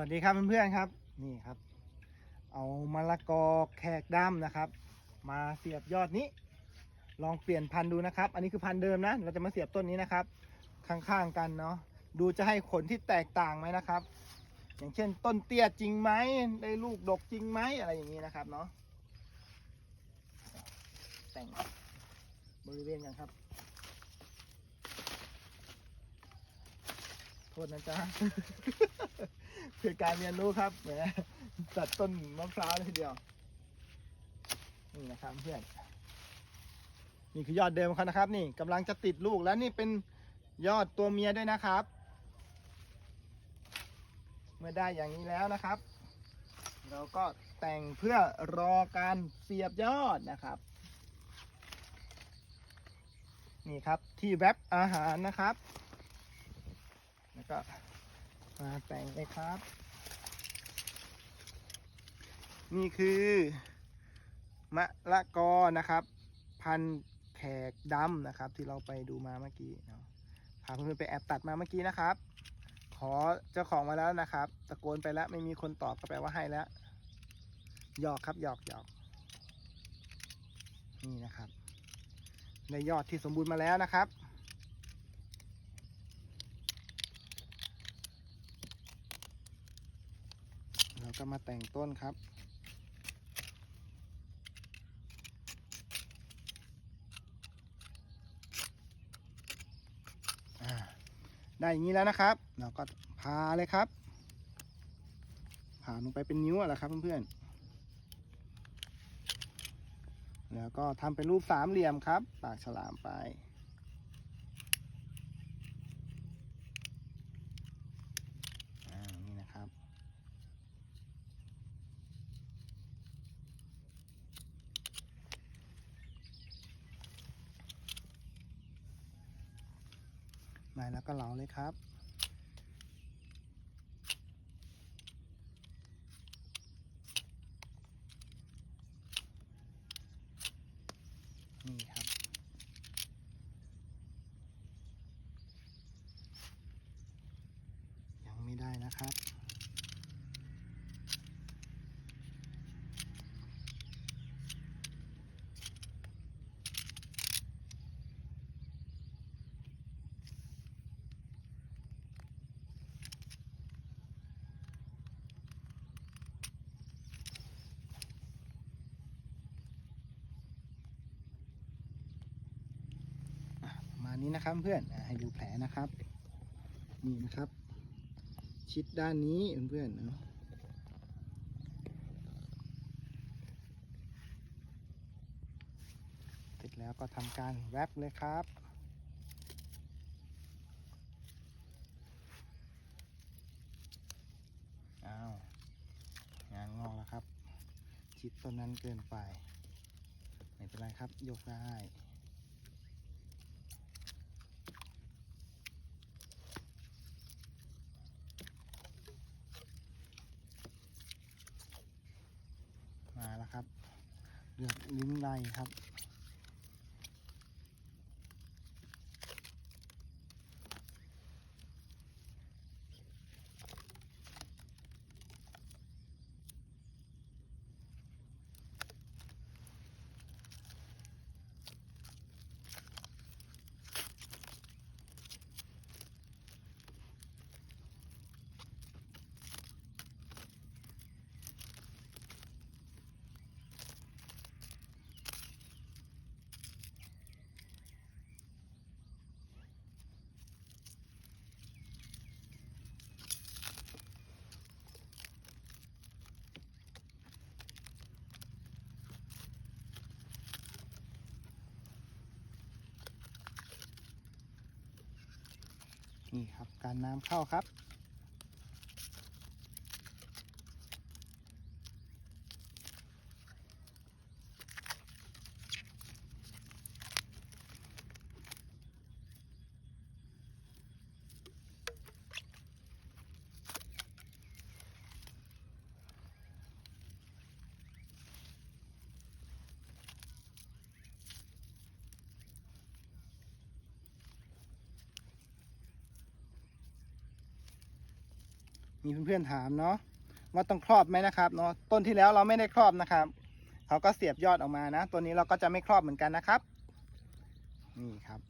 วัสดีครับเพื่อนๆครับนี่ครับ เอามะละกอแขกดำนะครับ มาเสียบยอดนี้ ลองเปลี่ยนพันธุ์ดูนะครับ อันนี้คือพันธุ์เดิมนะ เราจะมาเสียบต้นนี้นะครับ ข้างๆกันเนาะดูจะให้ผลที่แตกต่างไหมนะครับ อย่างเช่น ต้นเตี้ยจริงไหมได้ลูกดกจริงไหมอะไรอย่างนี้นะครับเนาะแต่งบริเวณกันครับ โท ษนะจ๊ะ คือการเรียนรู้ครับแหมตัดต้นมะพร้าวเลยทีเดียว นี่นะครับเพื่อน นี่คือยอดเดิมเขานะครับ นี่กำลังจะติดลูกแล้วนี่เป็นยอดตัวเมียด้วยนะครับ เมื่อได้อย่างนี้แล้วนะครับ เราก็แต่งเพื่อรอการเสียบยอดนะครับ นี่ครับที่แรปอาหารนะครับ แล้วก็มาแต่งเลยครับ นี่คือมะละกอนะครับ พันแขกดำนะครับ ที่เราไปดูมาเมื่อกี้เนาะพาเพื่อนๆไปแอบตัดมาเมื่อกี้นะครับ ขอเจ้าของมาแล้วนะครับ ตะโกนไปแล้วไม่มีคนตอบก็แปลว่าให้แล้วหยอกครับหยอกหยอกนี่นะครับในยอดที่สมบูรณ์มาแล้วนะครับ เรา ก็มาแต่งต้นครับ ได้อย่างนี้แล้วนะครับ เราก็พาเลยครับ ผ่าลงไปเป็นนิ้วอะแหละครับเพื่อนๆ แล้วก็ทำเป็นรูปสามเหลี่ยมครับ ปากฉลามไป อ่า นี่นะครับ มาแล้วก็เหลาเลยครับ นี่ครับ ยังไม่ได้นะครับ อะประมาณนี้นะครับเพื่อนให้ดูแผลนะครับ นี่นะครับ ชิดด้านนี้เพื่อนเนาะเสร็จแล้วก็ทำการแรปเลยครับอ้าวงานงอกแล้วครับ ชิดต้นนั้นเกินไป ไม่เป็นไรครับ ยกได้ มาแล้วครับ เลือกลิ้นไลครับ นี่ครับการน้ำเข้าครับ มีเพื่อนๆถามเนาะว่าต้องครอบไหมนะครับเนาะต้นที่แล้วเราไม่ได้ครอบนะครับเขาก็เสียบยอดออกมานะ ตัวนี้เราก็จะไม่ครอบเหมือนกันนะครับนี่ครับ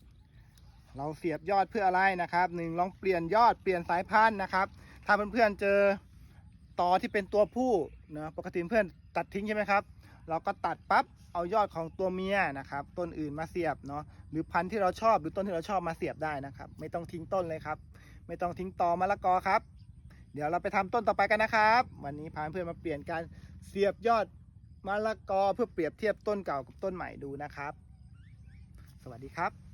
เราเสียบยอดเพื่ออะไรนะครับหนึ่งลองเปลี่ยนยอดเปลี่ยนสายพันธุ์นะครับ ถ้าเพื่อนๆเจอตอที่เป็นตัวผู้นะปกติเพื่อนตัดทิ้งใช่ไหมครับ เราก็ตัดปั๊บเอายอดของตัวเมียนะครับ ต้นอื่นมาเสียบเนาะหรือพันธุ์ที่เราชอบหรือต้นที่เราชอบมาเสียบได้นะครับ ไม่ต้องทิ้งต้นเลยครับ ไม่ต้องทิ้งตอมะละกอครับ ดี๋ยวเราไปทำต้นต่อไปกันนะครับ วันนี้พาเพื่อนมาเปลี่ยนการเสียบยอดมะละกอเพื่อเปรียบเทียบต้นเก่ากับต้นใหม่ดูนะครับ สวัสดีครับ